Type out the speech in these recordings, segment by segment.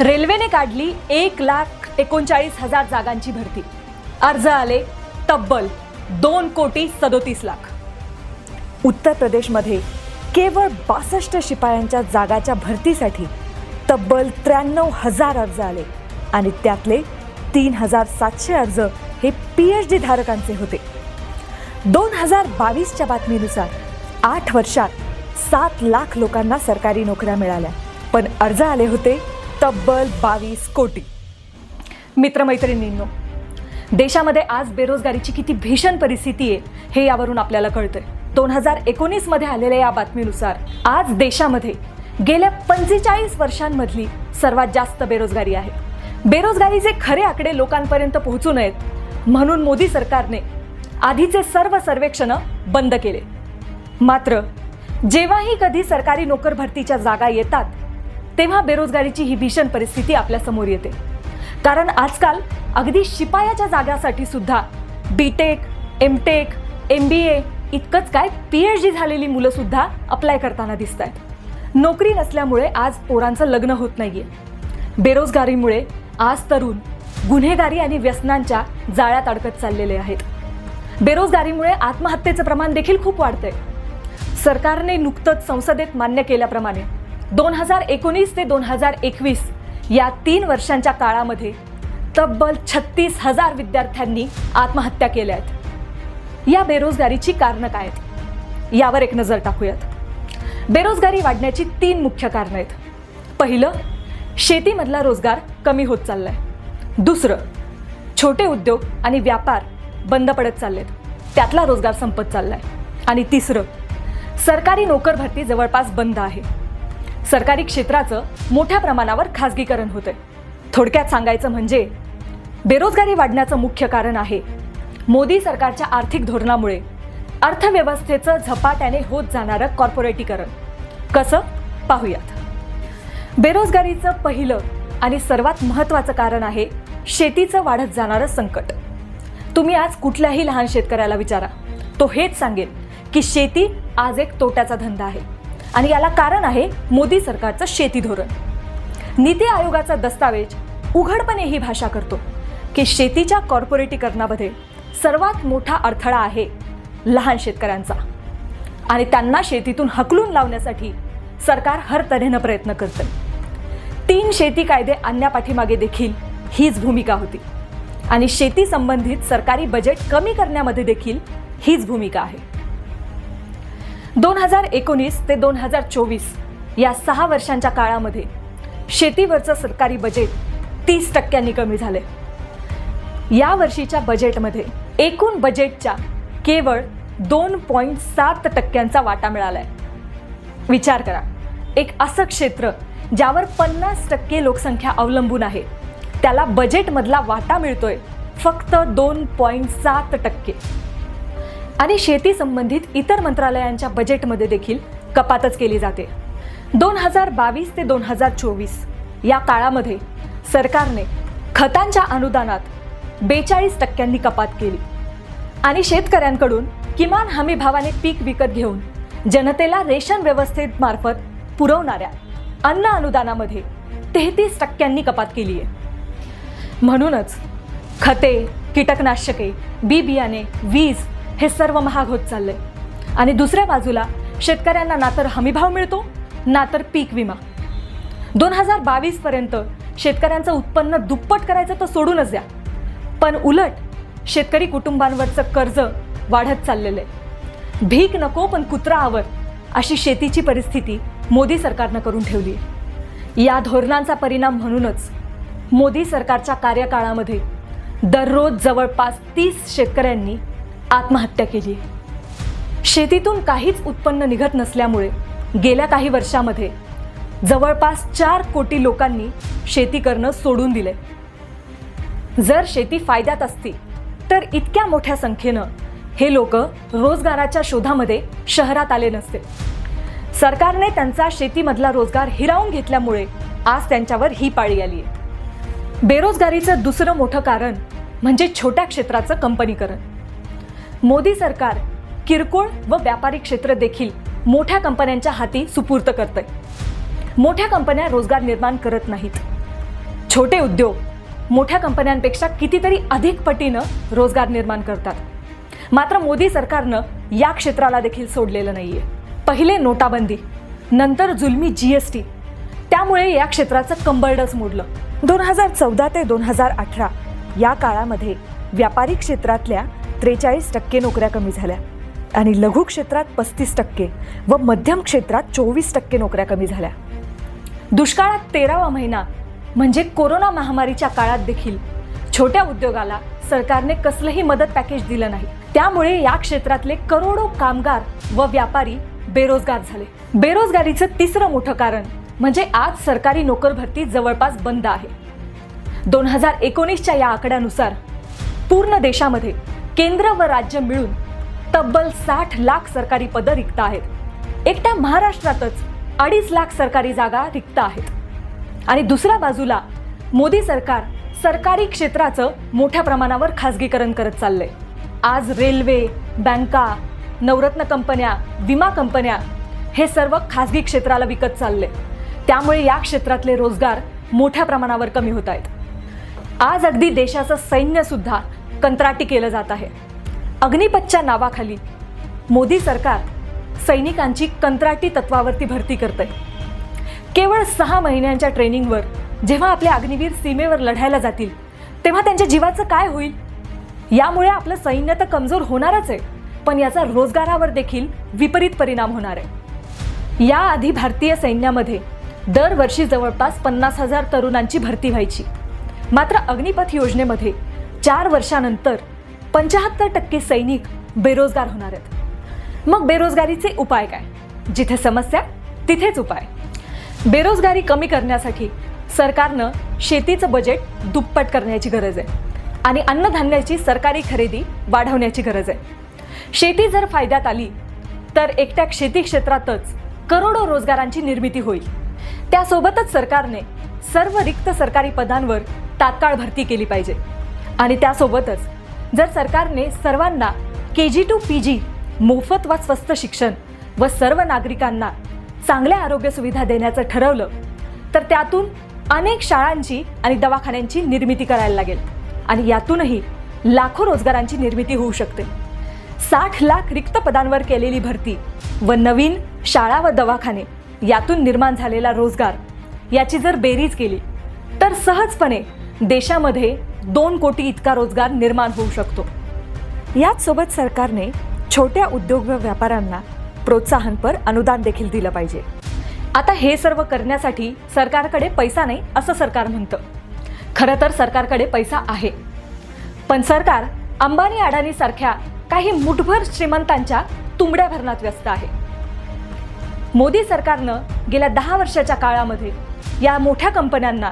रेल्वेने काढली एक लाख एकोणचाळीस हजार जागांची भरती. अर्ज आले तब्बल दोन कोटी सदोतीस लाख. उत्तर प्रदेशमध्ये केवळ बासष्ट शिपायांच्या जागाच्या भरतीसाठी तब्बल त्र्याण्णव हजार अर्ज आले आणि त्यातले तीन हजार सातशे अर्ज हे पी एच डी धारकांचे होते. दोन हजार बावीसच्या बातमीनुसार आठ वर्षात सात लाख लोकांना सरकारी नोकऱ्या मिळाल्या पण अर्ज आले होते तब्बल बावीस कोटी. मित्रमैत्रिणींनो देशामध्ये आज बेरोजगारीची किती भीषण परिस्थिती आहे हे यावरून आपल्याला कळतंय. दोन हजार एकोणीसमध्ये आलेल्या या बातमीनुसार आज देशामध्ये गेल्या पंचेचाळीस वर्षांमधली सर्वात जास्त बेरोजगारी आहे. बेरोजगारीचे खरे आकडे लोकांपर्यंत पोहोचू नयेत म्हणून मोदी सरकारने आधीचे सर्व सर्वेक्षण बंद केले. मात्र जेव्हाही कधी सरकारी नोकर भरतीच्या जागा येतात तेव्हा बेरोजगारीची ही भीषण परिस्थिती आपल्यासमोर येते. कारण आजकाल अगदी शिपायाच्या जागासाठी सुद्धा B Tech M Tech M B A इतकंच काय पी एच डी झालेली मुलं सुद्धा अप्लाय करताना दिसत आहेत नोकरी नसल्यामुळे आज पोरांचं लग्न होत नाहीये. बेरोजगारीमुळे आज तरुण गुन्हेगारी आणि व्यसनांच्या जाळ्यात अडकत चाललेले आहेत. बेरोजगारीमुळे आत्महत्येचं प्रमाण देखील खूप वाढतंय. सरकारने नुकतंच संसदेत मान्य केल्याप्रमाणे दोन हजार एकोणीस ते दोन हजार एकवीस या तीन वर्षांच्या काळामध्ये तब्बल छत्तीस हजार विद्यार्थ्यांनी आत्महत्या केल्या आहेत. या बेरोजगारीची कारणं काय आहेत? यावर एक नजर टाकूयात. बेरोजगारी वाढण्याची तीन मुख्य कारणं आहेत. पहिलं शेतीमधला रोजगार कमी होत चाललाय. दुसरं छोटे उद्योग आणि व्यापार बंद पडत चाललेत. त्यातला रोजगार संपत चाललाय. आणि तिसरं सरकारी नोकर भरती जवळपास बंद आहे. सरकारी क्षेत्राचं मोठ्या प्रमाणावर खाजगीकरण होतंय. थोडक्यात सांगायचं म्हणजे बेरोजगारी वाढण्याचं मुख्य कारण आहे मोदी सरकारच्या आर्थिक धोरणामुळे अर्थव्यवस्थेचं झपाट्याने होत जाणारं कॉर्पोरेटीकरण. कसं? पाहूयात. बेरोजगारीचं पहिलं आणि सर्वात महत्त्वाचं कारण आहे शेतीचं वाढत जाणारं संकट. तुम्ही आज कुठल्याही लहान शेतकऱ्याला विचारा. तो हेच सांगेल की शेती आज एक तोट्याचा धंदा आहे. आणि याला कारण आहे मोदी सरकारचं शेती धोरण. नीती आयोगाचा दस्तावेज उघडपणे ही भाषा करतो की शेतीच्या कॉर्पोरेटीकरणामध्ये सर्वात मोठा अडथळा आहे लहान शेतकऱ्यांचा. आणि त्यांना शेतीतून हकलून लावण्यासाठी सरकार हर तऱ्हेनं प्रयत्न करतं. तीन शेती कायदे आणण्यापाठीमागे देखील हीच भूमिका होती. आणि शेती संबंधित सरकारी बजेट कमी करण्यामध्ये देखील हीच भूमिका आहे. दोन हजार एकोणीस ते दोन हजार चोवीस या सहा वर्षांच्या काळामध्ये शेतीवरचं सरकारी बजेट तीस टक्क्यांनी कमी झाले या वर्षीच्या बजेटमध्ये एकूण बजेटच्या केवळ दोन पॉईंट सात टक्क्यांचा वाटा मिळाला आहे विचार करा एक असं क्षेत्र ज्यावर पन्नास टक्के लोकसंख्या अवलंबून आहे त्याला बजेटमधला वाटा मिळतोय फक्त दोन पॉईंट सात टक्के. आणि शेती संबंधित इतर मंत्रालयांच्या बजेटमध्ये देखील कपातच केली जाते. दोन हजार बावीस ते दोन हजार चोवीस या काळामध्ये सरकारने खतांच्या अनुदानात बेचाळीस टक्क्यांनी कपात केली. आणि शेतकऱ्यांकडून किमान हमी भावाने पीक विकत घेऊन जनतेला रेशन व्यवस्थेमार्फत पुरवणाऱ्या अन्न अनुदानामध्ये तेहतीस टक्क्यांनी कपात केली आहे. म्हणूनच खते कीटकनाशके बी बियाणे वीज हे सर्व महाग होत चाललंय. आणि दुसऱ्या बाजूला शेतकऱ्यांना ना तर हमीभाव मिळतो ना तर पीक विमा. दोन हजार बावीस पर्यंत शेतकऱ्यांचं उत्पन्न दुप्पट करायचं तर सोडूनच द्या. पण उलट शेतकरी कुटुंबांवरचं कर्ज वाढत चाललेलं आहे. भीक नको पण कुत्रा आवर अशी शेतीची परिस्थिती मोदी सरकारनं करून ठेवली आहे. या धोरणांचा परिणाम म्हणूनच मोदी सरकारच्या कार्यकाळामध्ये दररोज जवळपास तीस शेतकऱ्यांनी आत्महत्या केली. शेतीतून काहीच उत्पन्न निघत नसल्यामुळे गेल्या काही वर्षामध्ये जवळपास चार कोटी लोकांनी शेती करणं सोडून दिले जर शेती फायद्यात असती तर इतक्या मोठ्या संख्येनं हे लोक रोजगाराच्या शोधामध्ये शहरात आले नसते. सरकारने त्यांचा शेतीमधला रोजगार हिरावून घेतल्यामुळे आज त्यांच्यावर ही पाळी आली आहे बेरोजगारीचं दुसरं मोठं कारण म्हणजे छोट्या क्षेत्राचं कंपनीकरण. मोदी सरकार किरकोळ व व्यापारी क्षेत्र देखील मोठ्या कंपन्यांच्या हाती सुपूर्त करतंय. मोठ्या कंपन्या रोजगार निर्माण करत नाहीत. छोटे उद्योग मोठ्या कंपन्यांपेक्षा कितीतरी अधिक पटीनं रोजगार निर्माण करतात. मात्र मोदी सरकारनं या क्षेत्राला देखील सोडलेलं नाहीये. पहिले नोटाबंदी नंतर जुलमी जी एस टी त्यामुळे या क्षेत्राचं कंबरडच मोडलं. दोन हजार चौदा ते दोन हजार अठरा या काळामध्ये व्यापारी क्षेत्रातल्या त्रेचाळीस टक्के नोकऱ्या कमी झाल्या. आणि लघु क्षेत्रात पस्तीस टक्के व मध्यम क्षेत्रात चोवीस टक्के नोकऱ्या कमी झाल्या. दुष्काळात तेरावा महिना म्हणजे कोरोना महामारीच्या काळात देखील छोट्या उद्योगाला सरकारने कसलंही मदत पॅकेज दिलं नाही. त्यामुळे या क्षेत्रातले करोडो कामगार व व्यापारी बेरोजगार झाले. बेरोजगारीचं तिसरं मोठं कारण म्हणजे आज सरकारी नोकर भरती जवळपास बंद आहे. दोन हजार एकोणीसच्या या आकड्यानुसार पूर्ण देशामध्ये केंद्र व राज्य मिळून तब्बल साठ लाख सरकारी पदं रिक्त आहेत. एकट्या महाराष्ट्रातच अडीच लाख सरकारी जागा रिक्त आहेत. आणि दुसऱ्या बाजूला मोदी सरकार सरकारी क्षेत्राचं मोठ्या प्रमाणावर खासगीकरण करत चाललंय. आज रेल्वे बँका नवरत्न कंपन्या विमा कंपन्या हे सर्व खासगी क्षेत्राला विकत चालले. त्यामुळे या क्षेत्रातले रोजगार मोठ्या प्रमाणावर कमी होत आहेत. आज अगदी देशाचं सैन्यसुद्धा कंत्राटी केलं जात आहे. अग्निपथच्या नावाखाली मोदी सरकार सैनिकांची कंत्राटी तत्वावरती भरती करते केवळ सहा महिन्यांच्या ट्रेनिंगवर जेव्हा आपले अग्निवीर सीमेवर लढायला जातील तेव्हा त्यांच्या जीवाचं काय होईल? यामुळे आपलं सैन्य तर कमजोर होणारच आहे पण याचा रोजगारावर देखील विपरीत परिणाम होणार आहे. याआधी भारतीय सैन्यामध्ये दरवर्षी जवळपास पन्नास हजार तरुणांची भरती व्हायची. मात्र अग्निपथ योजनेमध्ये चार वर्षानंतर पंचाहत्तर टक्के सैनिक बेरोजगार होणार आहेत. मग बेरोजगारीचे उपाय काय? जिथे समस्या तिथेच उपाय. बेरोजगारी कमी करण्यासाठी सरकारनं शेतीचं बजेट दुप्पट करण्याची गरज आहे आणि अन्नधान्याची सरकारी खरेदी वाढवण्याची गरज आहे. शेती जर फायद्यात आली तर एकट्या शेती क्षेत्रातच करोडो रोजगारांची निर्मिती होईल. त्यासोबतच सरकारने सर्व रिक्त सरकारी पदांवर तात्काळ भरती केली पाहिजे. आणि त्यासोबतच जर सरकारने सर्वांना के जी टू पी जी मोफत व स्वस्त शिक्षण व सर्व नागरिकांना चांगल्या आरोग्य सुविधा देण्याचं ठरवलं तर त्यातून अनेक शाळांची आणि दवाखान्यांची निर्मिती करायला लागेल. आणि यातूनही लाखो रोजगारांची निर्मिती होऊ शकते. साठ लाख रिक्त पदांवर केलेली भरती व नवीन शाळा व दवाखाने यातून निर्माण झालेला रोजगार याची जर बेरीज केली तर सहजपणे देशामध्ये दोन कोटी इतका रोजगार निर्माण होऊ शकतो. याच सोबत सरकारने छोट्या उद्योग व व्यापाऱ्यांना प्रोत्साहनपर अनुदान देखील दिलं पाहिजे. आता हे सर्व करण्यासाठी सरकारकडे पैसा नाही असं सरकार म्हणतं. खरं तर सरकारकडे पैसा आहे. पण सरकार अंबानी अडाणी सारख्या काही मुठभर श्रीमंतांच्या तुंबड्या भरणात व्यस्त आहे. मोदी सरकारनं गेल्या दहा वर्षाच्या काळामध्ये या मोठ्या कंपन्यांना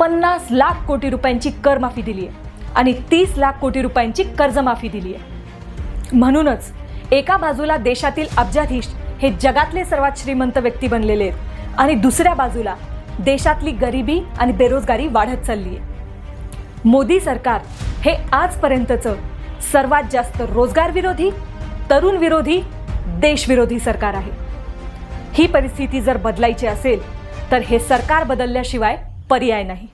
पन्नास लाख कोटी रुपयांची करमाफी दिली आहे आणि तीस लाख कोटी रुपयांची कर्जमाफी दिली आहे. म्हणूनच एका बाजूला देशातील अब्जाधीश हे जगातले सर्वात श्रीमंत व्यक्ती बनलेले आहेत आणि दुसऱ्या बाजूला देशातली गरिबी आणि बेरोजगारी वाढत चालली आहे. मोदी सरकार हे आजपर्यंतचं सर्वात जास्त रोजगार विरोधी तरुण विरोधी देशविरोधी सरकार आहे. ही परिस्थिती जर बदलायची असेल तर हे सरकार बदलल्याशिवाय पर्याय नाही.